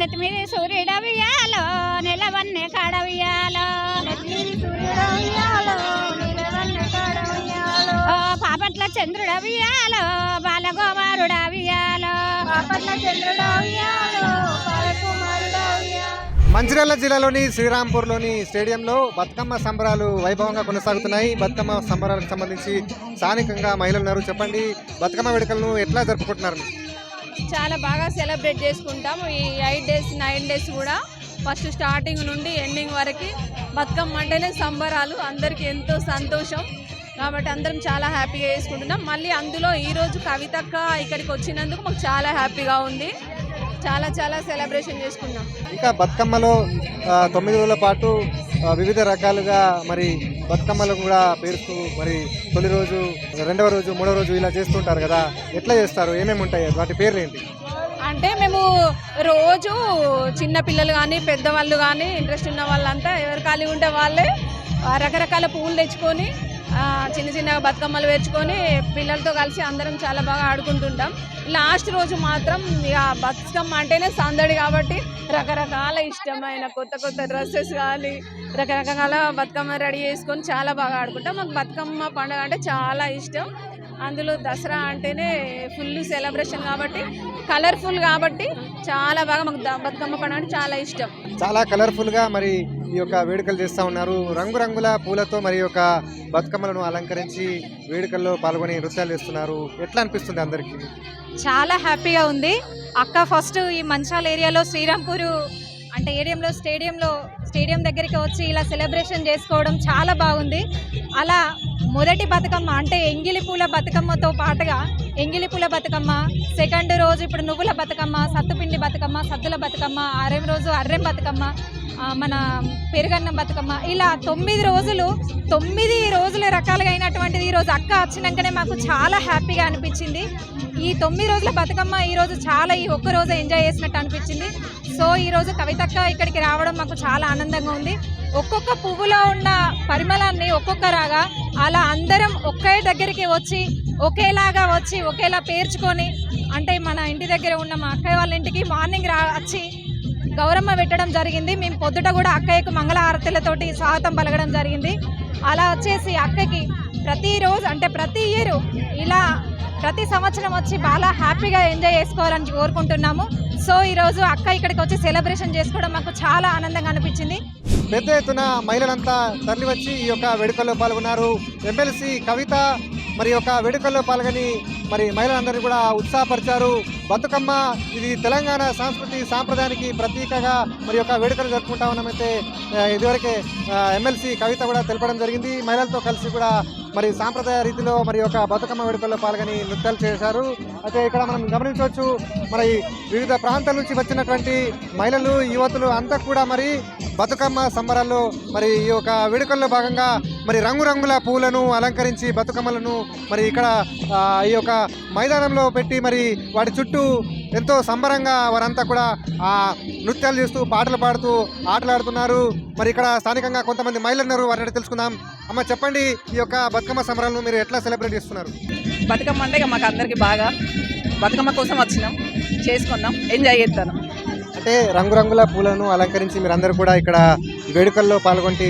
నెత్తి మీద సూర్యుడు ఉయ్యాలో నెలవన్నే కాడ పాపట్ల చంద్రుడు ఉయ్యాలో బాలగోమారుడు మంచిర్యాల జిల్లాలోని శ్రీరాంపూర్లోని స్టేడియంలో బతుకమ్మ సంబరాలు వైభవంగా కొనసాగుతున్నాయి. బతుకమ్మ సంబరాలకు సంబంధించి స్థానికంగా మహిళలు ఉన్నారు. చెప్పండి బతుకమ్మ వేడుకలను ఎట్లా జరుపుకుంటున్నారు? చాలా బాగా సెలబ్రేట్ చేసుకుంటాం ఈ ఎయిట్ డేస్ నైన్ డేస్ కూడా ఫస్ట్ స్టార్టింగ్ నుండి ఎండింగ్ వరకు బతుకమ్మ అంటేనే సంబరాలు. అందరికీ ఎంతో సంతోషం. కాబట్టి అందరం చాలా హ్యాపీగా చేసుకుంటున్నాం. మళ్ళీ అందులో ఈరోజు కవితక్క ఇక్కడికి వచ్చినందుకు మాకు చాలా హ్యాపీగా ఉంది. చాలా చాలా సెలబ్రేషన్ చేసుకున్నాం. ఇంకా బతుకమ్మలో తొమ్మిది రోజుల పాటు వివిధ రకాలుగా మరి బతుకమ్మలు కూడా పేరుస్తూ మరి తొలి రోజు రెండవ రోజు మూడవ రోజు ఇలా చేస్తుంటారు కదా. ఎట్లా చేస్తారు? ఏమేమి ఉంటాయి? వాటి పేర్లు ఏంటి అంటే మేము రోజు చిన్న పిల్లలు కానీ పెద్దవాళ్ళు కానీ ఇంట్రెస్ట్ ఉన్న వాళ్ళంతా ఎవరు ఖాళీ ఉంటే వాళ్ళే రకరకాల పువ్వులు తెచ్చుకొని చిన్న చిన్న బతుకమ్మలు వేర్చుకొని పిల్లలతో కలిసి అందరం చాలా బాగా ఆడుకుంటుంటాం. లాస్ట్ రోజు మాత్రం ఇక బతుకమ్మ అంటేనే సందడి కాబట్టి రకరకాల ఇష్టమైన కొత్త కొత్త డ్రెస్సెస్ కానీ రకరకాల బతుకమ్మ రెడీ చేసుకొని చాలా బాగా ఆడుకుంటాం. మాకు బతుకమ్మ పండుగ అంటే చాలా ఇష్టం. అందులో దసరా అంటేనే ఫుల్ సెలబ్రేషన్ కాబట్టి కలర్ఫుల్ కాబట్టి చాలా బాగా మాకు బతుకమ్మ పండుగ అంటే చాలా ఇష్టం. చాలా కలర్ఫుల్గా మరి ఈ యొక్క వేడుకలు చేస్తూ ఉన్నారు. రంగురంగుల పూలతో మరి యొక్క బతుకమ్మలను అలంకరించి వేడుకల్లో పాల్గొని నృత్యాలు చేస్తున్నారు. ఎట్లా అనిపిస్తుంది అందరికీ? చాలా హ్యాపీగా ఉంది. అక్క ఫస్ట్ ఈ మంచాల ఏరియాలో శ్రీరాంపూర్ అంటే ఏడియంలో స్టేడియంలో స్టేడియం దగ్గరికి వచ్చి ఇలా సెలబ్రేషన్ చేసుకోవడం చాలా బాగుంది. అలా మొదటి బతుకమ్మ అంటే ఎంగిలి పూల బతుకమ్మతో పాటుగా ఎంగిలి పూల బతుకమ్మ సెకండ్ రోజు ఇప్పుడు నువ్వుల బతుకమ్మ సత్తుపిండి బతుకమ్మ సద్దుల బతుకమ్మ ఆరేం రోజు అర్రెం బతుకమ్మ మన పెరుగన్నం బతుకమ్మ. ఇలా తొమ్మిది రోజులు తొమ్మిది రోజుల రకాలుగా అయినటువంటిది ఈరోజు అక్క వచ్చినాకనే మాకు చాలా హ్యాపీగా అనిపించింది. ఈ తొమ్మిది రోజుల బతుకమ్మ ఈరోజు చాలా ఈ ఒక్క రోజు ఎంజాయ్ చేసినట్టు అనిపించింది. సో ఈరోజు కవితక్క ఇక్కడికి రావడం మాకు చాలా ఆనందంగా ఉంది. ఒక్కొక్క పువ్వులో ఉన్న పరిమళాన్ని ఒక్కొక్క రాగా అలా అందరం ఒక్కే దగ్గరికి వచ్చి ఒకేలాగా వచ్చి ఒకేలా పేర్చుకొని అంటే మన ఇంటి దగ్గర ఉన్న మా అక్కయ్య వాళ్ళ ఇంటికి మార్నింగ్ రా వచ్చి గౌరమ్మ పెట్టడం జరిగింది. మేము పొద్దుట కూడా అక్కయ్యకు మంగళహారతులతోటి స్వాగతం పలకడం జరిగింది. అలా వచ్చేసి అక్కకి ప్రతిరోజు అంటే ప్రతి ఇయర్ ఇలా ప్రతి సంవత్సరం వచ్చి బాగా హ్యాపీగా ఎంజాయ్ చేసుకోవాలని కోరుకుంటున్నాము. సో ఈరోజు అక్క ఇక్కడికి వచ్చి సెలబ్రేషన్ చేసుకోవడం మాకు చాలా ఆనందంగా అనిపించింది. పెద్ద ఎత్తున మహిళలంతా తరలివచ్చి ఈ యొక్క వేడుకల్లో పాల్గొన్నారు. ఎమ్మెల్సీ కవిత మరి యొక్క వేడుకల్లో పాల్గొని మరి మహిళలందరినీ కూడా ఉత్సాహపరిచారు. బతుకమ్మ ఇది తెలంగాణ సంస్కృతి సాంప్రదాయానికి ప్రతీకగా మరి యొక్క వేడుకలు జరుపుకుంటా ఉన్నామైతే ఇదివరకే ఎమ్మెల్సీ కవిత కూడా తెలపడం జరిగింది. మహిళలతో కలిసి కూడా మరి సాంప్రదాయ రీతిలో మరి యొక్క బతుకమ్మ వేడుకల్లో పాల్గొని నృత్యాలు చేశారు. అయితే ఇక్కడ మనం గమనించవచ్చు మరి వివిధ ప్రాంతాల నుంచి వచ్చినటువంటి మహిళలు యువతులు అంతా కూడా మరి బతుకమ్మ సంబరాల్లో మరి ఈ యొక్క వేడుకల్లో భాగంగా మరి రంగురంగుల పూలను అలంకరించి బతుకమ్మలను మరి ఇక్కడ ఈ యొక్క మైదానంలో పెట్టి మరి వాటి చుట్టూ ఎంతో సంబరంగా వారంతా కూడా ఆ నృత్యాలు చేస్తూ పాటలు పాడుతూ ఆటలాడుతున్నారు. మరి ఇక్కడ స్థానికంగా కొంతమంది మహిళలు ఉన్నారు వారిని తెలుసుకుందాం. అమ్మ చెప్పండి ఈ యొక్క బతుకమ్మ సంబరాలను మీరు ఎట్లా సెలబ్రేట్ చేస్తున్నారు? బతుకమ్మ అంటే ఇక మాకు అందరికీ బాగా బతుకమ్మ కోసం వచ్చినాం చేసుకుందాం ఎంజాయ్ చేస్తాను. అంటే రంగురంగుల పూలను అలంకరించి మీరందరూ కూడా ఇక్కడ వేడుకల్లో పాల్గొంటి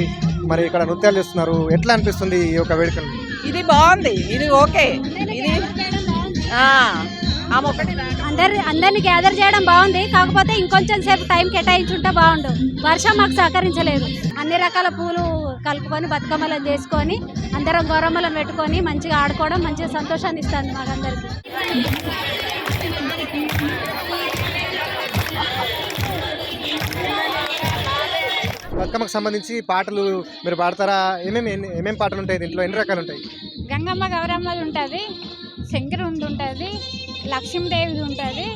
మరి ఇక్కడ నృత్యాలు చేస్తున్నారు. ఎట్లా అనిపిస్తుంది ఈ యొక్క వేడుకలు? ఇది బాగుంది. ఇది ఓకే. ఇది అందరి అందరిని గ్యాదర్ చేయడం బాగుంది. కాకపోతే ఇంకొంచెం సేపు టైం కేటాయించుంటే బాగుండు. వర్షం మాకు సహకరించలేదు. అన్ని రకాల పూలు కలుపుకొని బతుకమ్మలను చేసుకొని అందరం గౌరమ్మలను పెట్టుకొని మంచిగా ఆడుకోవడం మంచిగా సంతోషాన్ని ఇస్తుంది మాకందరికి. బతుకమ్మకు సంబంధించి పాటలు మీరు పాడతారా? ఏమేమి ఏమేమి పాటలు ఉంటాయి దీంట్లో? ఎన్ని రకాలు ఉంటాయి? గంగమ్మ గౌరమ్మది ఉంటుంది శంకరుంది ఉంటుంది లక్ష్మీదేవిది ఉంటుంది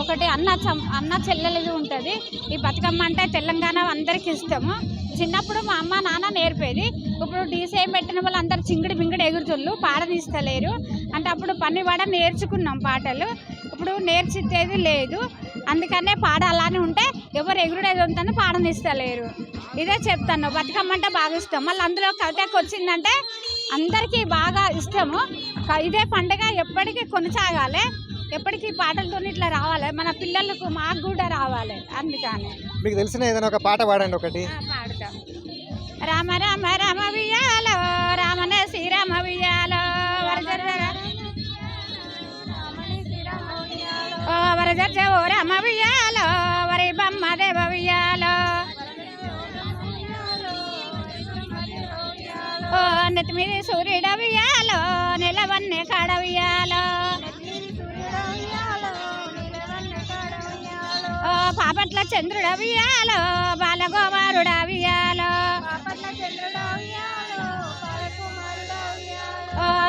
ఒకటి అన్న చం అన్న చెల్లెలది ఉంటుంది. ఈ బతుకమ్మ అంటే తెలంగాణ అందరికి ఇష్టము. చిన్నప్పుడు మా అమ్మ నాన్న నేర్పేది. ఇప్పుడు డీసే పెట్టిన వాళ్ళు అందరు చింగిడి బింగిడి ఎగురుతుళ్ళు పాడదీస్తలేరు. అంటే అప్పుడు పని పాడ నేర్చుకున్నాం పాటలు. ఇప్పుడు నేర్చితేది లేదు. అందుకనే పాడ అలానే ఉంటే ఎవరు ఎగురుడేది ఉందని పాడనిస్తలేరు ఇదే చెప్తాను బతుకమ్మ అంటే బాగా ఇష్టం. మళ్ళీ అందులో కవితకి వచ్చిందంటే అందరికీ బాగా ఇష్టము. ఇదే పండుగ ఎప్పటికీ కొనసాగాలి. ఎప్పటికీ పాటలతో ఇట్లా రావాలి. మన పిల్లలకు మాకు కూడా రావాలి. అందుకని. మీకు తెలిసిన ఏదైనా ఒక పాట పాడండి ఒకటి. పాడతాం. రామ రామ రామ వియాలో రామనే ఓ వరజర్జ ఓ రామ వియాలో వరి బొమ్మ దేవ వియాలో ఓ నెత్తి మీద సూర్యుడ వియాలో నెలవన్నే కాడ వియాలో ఓ పాపట్ల చంద్రుడ వియాలో బాలగోమారుడ వియాలో ఓ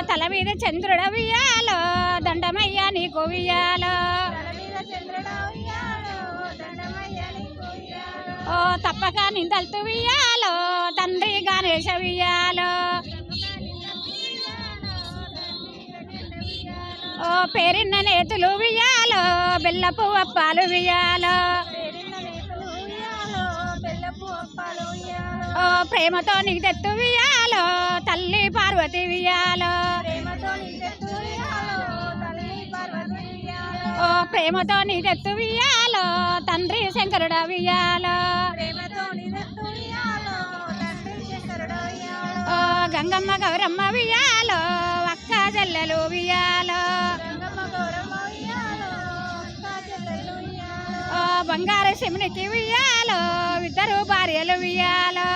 తల మీద చంద్రుడ వియాలో దండమయ్య నీకు వియాలో ఓ తప్పక నిందల్తు వియాలో తండ్రి గణేష వియాలో ఓ పేరిన్న నేతులు వియాలో బెల్లపు అప్పాలు వియాలో ఓ ప్రేమతో నీకు తెత్తు వియాలో తల్లి పార్వతి వియాలో ఓ ప్రేమతో నీ తెత్తు వియాలో తండ్రి శంకరుడ వియాలో ఓ గంగమ్మ గౌరమ్మ వియాలో అక్క చెల్లెలు వియాలో ఓ బంగారు శివునికి వియాలో ఇద్దరు భార్యలు వియాలో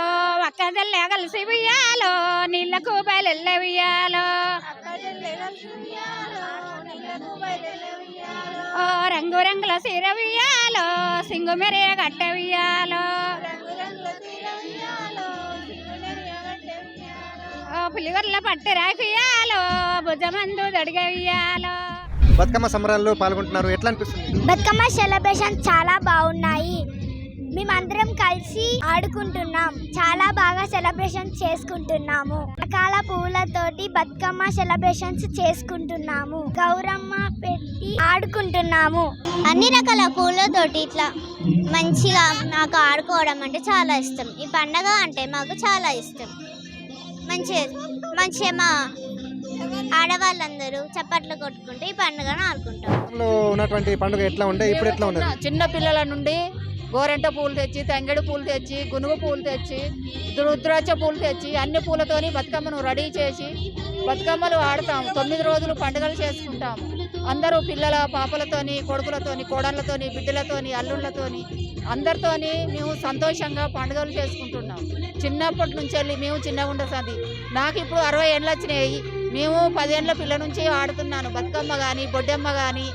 ఓ అక్క చెల్లె కలిసి వియాలో నీళ్ళకు బయలు వియాలో ఓ రంగు రంగుల సీర వియాలో సింగు మెరే గట్ట వియాలో ఓ పులిగొర్ల పట్టు రాకియాలో భుజమందు దొడిగ వియాలో బతుకమ్మ సంబరాల్లో పాల్గొంటున్నారు. ఎట్లా అనిపిస్తుంది? బతుకమ్మ సెలబ్రేషన్ చాలా బాగున్నాయి. మేమందరం కలిసి ఆడుకుంటున్నాం. చాలా బాగా సెలబ్రేషన్ చేసుకుంటున్నాము. రకాల పువ్వులతోటి బతుకమ్మ సెలబ్రేషన్స్ చేసుకుంటున్నాము. గౌరమ్మ పెట్టి ఆడుకుంటున్నాము. అన్ని రకాల పూలతోటి ఇట్లా మంచిగా నాకు ఆడుకోవడం అంటే చాలా ఇష్టం. ఈ పండగ అంటే మాకు చాలా ఇష్టం. మంచి మంచిగా మా ఆడవాళ్ళందరూ చప్పట్లు కొట్టుకుంటూ ఈ పండుగను ఆడుకుంటాం. ఉన్నటువంటి పండుగ ఎట్లా ఉండే? ఇప్పుడు ఎట్లా ఉన్నది చిన్న పిల్లల నుండి గోరెంట పూలు తెచ్చి తంగెడు పూలు తెచ్చి గునుగు పూలు తెచ్చి రుద్రాక్ష పూలు తెచ్చి అన్ని పూలతోని బతుకమ్మను రెడీ చేసి బతుకమ్మలు ఆడతాం. తొమ్మిది రోజులు పండుగలు చేసుకుంటాం. అందరూ పిల్లల పాపలతోని కొడుకులతోని కోడళ్ళతోని బిడ్డలతోని అల్లుళ్ళతోని అందరితోని మేము సంతోషంగా పండుగలు చేసుకుంటున్నాం. చిన్నప్పటి నుంచి వెళ్ళి మేము చిన్నగా ఉండసాది నాకు ఇప్పుడు అరవై ఏళ్ళు వచ్చినాయి. మేము పదేళ్ళ పిల్ల నుంచి ఆడుతున్నాను. బతుకమ్మ కానీ బొడ్డమ్మ కానీ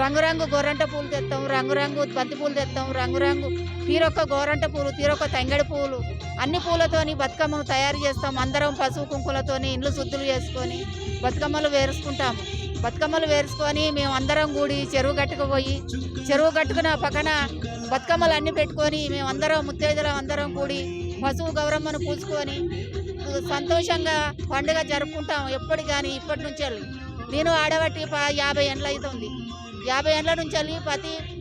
రంగురంగు గోరంట పూలు తెస్తాం రంగురంగు బంతి పూలు తెస్తాం రంగురంగు తీరొక్క గోరంట పూలు తీరొక్క తంగడి పూలు అన్ని పూలతోని బతుకమ్మను తయారు చేస్తాం. అందరం పసుపు కుంకులతోని ఇండ్లు శుద్ధులు చేసుకొని బతుకమ్మలు వేరుసుకుంటాము బతుకమ్మలు వేరుసుకొని మేము అందరం కూడి చెరువు కట్టుకుపోయి చెరువు కట్టుకున్న పక్కన బతుకమ్మలు అన్ని పెట్టుకొని మేము అందరం ముత్తైదులం అందరం కూడి పశువు గౌరమ్మను పూసుకొని సంతోషంగా పండుగ జరుపుకుంటాం ఎప్పటి కానీ ఇప్పటి నుంచి వెళ్ళి. నేను ఆడబట్టి ప- యాభై ఏళ్ళు అవుతుంది యాభై ఏళ్ళ నుంచి వెళ్ళి ప్రతి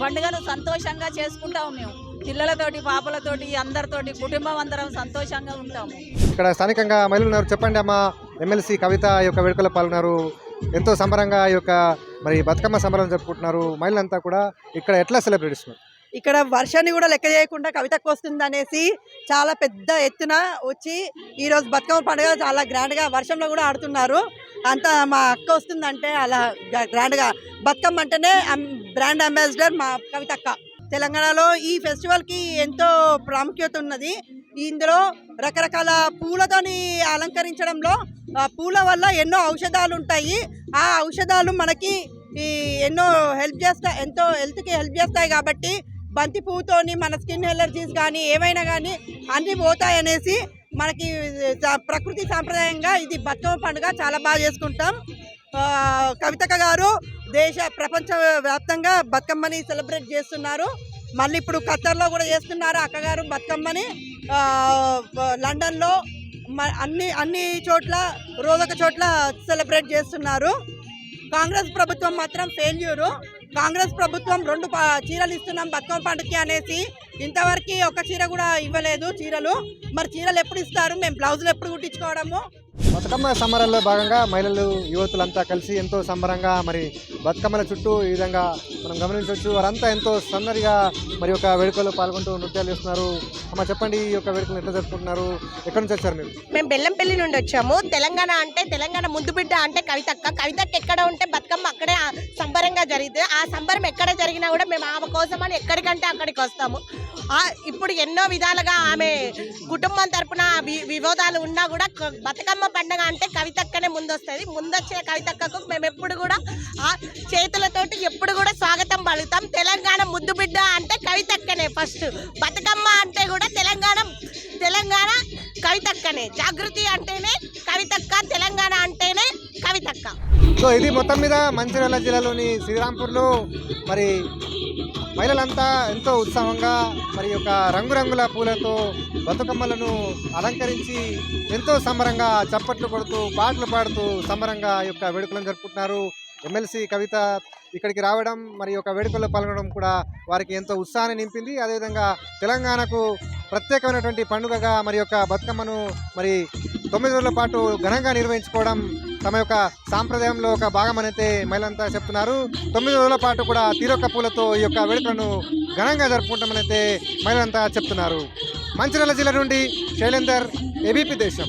పండుగను సంతోషంగా చేసుకుంటాం మేము. పిల్లలతోటి పాపలతోటి అందరితోటి కుటుంబం అందరం సంతోషంగా ఉంటాము. ఇక్కడ స్థానికంగా మహిళలు ఉన్నారు. చెప్పండి అమ్మా. ఎమ్మెల్సీ కవిత ఈ యొక్క వేడుకలో పాల్గొన్నారు. ఎంతో సంబరంగా ఈ యొక్క మరి బతుకమ్మ సంబరం జరుపుకుంటున్నారు. మహిళలంతా కూడా ఇక్కడ ఎట్లా సెలబ్రేట్ చేస్తున్నారు? ఇక్కడ వర్షాన్ని కూడా లెక్క చేయకుండా కవితకు వస్తుంది అనేసి చాలా పెద్ద ఎత్తున వచ్చి ఈరోజు బతుకమ్మ పండుగ చాలా గ్రాండ్గా వర్షంలో కూడా ఆడుతున్నారు. అంత మా అక్క వస్తుందంటే అలా గ్రాండ్గా. బతుకమ్మ అంటేనే అం- బ్రాండ్ అంబాసిడర్ మా కవితక్క. తెలంగాణలో ఈ ఫెస్టివల్కి ఎంతో ప్రాముఖ్యత ఉన్నది. ఇందులో రకరకాల పూలతోని అలంకరించడంలో ఆ పూల వల్ల ఎన్నో ఔషధాలు ఉంటాయి. ఆ ఔషధాలు మనకి ఈ ఎన్నో హెల్ప్ చేస్తా ఎంతో హెల్త్కి హెల్ప్ చేస్తాయి కాబట్టి బంతి పువ్వుతోని మన స్కిన్ ఎలర్జీస్ కానీ ఏవైనా కానీ అన్నీ పోతాయనేసి మనకి ప్రకృతి సాంప్రదాయంగా ఇది బతుకమ్మ పండుగ చాలా బాగా చేసుకుంటాం. కవితక కవితక్క గారు దేశ ప్రపంచ వ్యాప్తంగా బతుకమ్మని సెలబ్రేట్ చేస్తున్నారు. మళ్ళీ ఇప్పుడు ఖత్తర్లో కూడా చేస్తున్నారు అక్కగారు బతుకమ్మని. లండన్లో మ- అన్ని అన్ని చోట్ల రోజొక చోట్ల సెలబ్రేట్ చేస్తున్నారు. కాంగ్రెస్ ప్రభుత్వం మాత్రం ఫెయిల్యూరు. కాంగ్రెస్ ప్రభుత్వం రెండు చీరలు ఇస్తున్నాం బతుకమ్మ పండుగకి అనేసి. ఇంతవరకు ఒక చీర కూడా ఇవ్వలేదు చీరలు. మరి చీరలు ఎప్పుడు ఇస్తారు? మేము బ్లౌజులు ఎప్పుడు కుట్టించుకోవడము? బతుకమ్మ సంబరాల్లో భాగంగా మహిళలు యువతులంతా కలిసి ఎంతో సంబరంగా మరి బతుకమ్మల చుట్టూ ఈ విధంగా మనం గమనించవచ్చు. వారంతా ఎంతో సందడిగా మరి ఒక వేడుకలో పాల్గొంటూ నృత్యాలు చేస్తున్నారు. అమ్మ చెప్పండి ఈ యొక్క వేడుకలు ఎట్లా జరుపుకుంటున్నారు? ఎక్కడి నుంచి వచ్చారు మీరు? మేము బెల్లంపల్లి నుండి వచ్చాము. తెలంగాణ అంటే తెలంగాణ ముందు బిడ్డ అంటే కవితక్క. కవితక్క ఎక్కడ ఉంటే బతుకమ్మ అక్కడే సంబరంగా జరిగితే ఆ సంబరం ఎక్కడ జరిగినా కూడా మేము ఆమె కోసమని ఎక్కడికంటే అక్కడికి వస్తాము. ఇప్పుడు ఎన్నో విధాలుగా ఆమె కుటుంబం తరపున వి- వివాదాలు ఉన్నా కూడా బతుకమ్మ పండగ అంటే కవితక్కనే ముందొస్తుంది. ముందొచ్చిన కవితక్కకు మేము ఎప్పుడు కూడా ఆ చేతులతోటి ఎప్పుడు కూడా స్వాగతం పలుకుతాం. తెలంగాణ ముద్దు బిడ్డ అంటే కవితక్కనే ఫస్ట్. బతుకమ్మ అంటే కూడా తెలంగాణ తెలంగాణ కవితక్కనే. జాగృతి అంటేనే కవితక్క తెలంగాణ అంటేనే కవితక్క. సో ఇది మొత్తం మీద మంచిర్యాల జిల్లాలోని శ్రీరాంపూర్లో మరి మహిళలంతా ఎంతో ఉత్సాహంగా మరి యొక్క రంగురంగుల పూలతో బతుకమ్మలను అలంకరించి ఎంతో సంబరంగా చప్పట్లు కొడుతూ పాటలు పాడుతూ సంబరంగా యొక్క వేడుకలను జరుపుకుంటున్నారు. ఎమ్మెల్సీ కవిత ఇక్కడికి రావడం మరి యొక్క వేడుకల్లో పాల్గొనడం కూడా వారికి ఎంతో ఉత్సాహాన్ని నింపింది. అదేవిధంగా తెలంగాణకు ప్రత్యేకమైనటువంటి పండుగగా మరి యొక్క బతుకమ్మను మరి తొమ్మిది రోజుల పాటు ఘనంగా నిర్వహించుకోవడం తమ యొక్క సాంప్రదాయంలో ఒక భాగమనైతే మహిళలంతా చెప్తున్నారు. తొమ్మిది రోజుల పాటు కూడా తీరొక్క పూలతో ఈ యొక్క వేడుకలను ఘనంగా జరుపుకుంటామనైతే మహిళలంతా చెప్తున్నారు. మంచిర్యాల జిల్లా నుండి శైలేందర్ ఏబీపీ దేశం.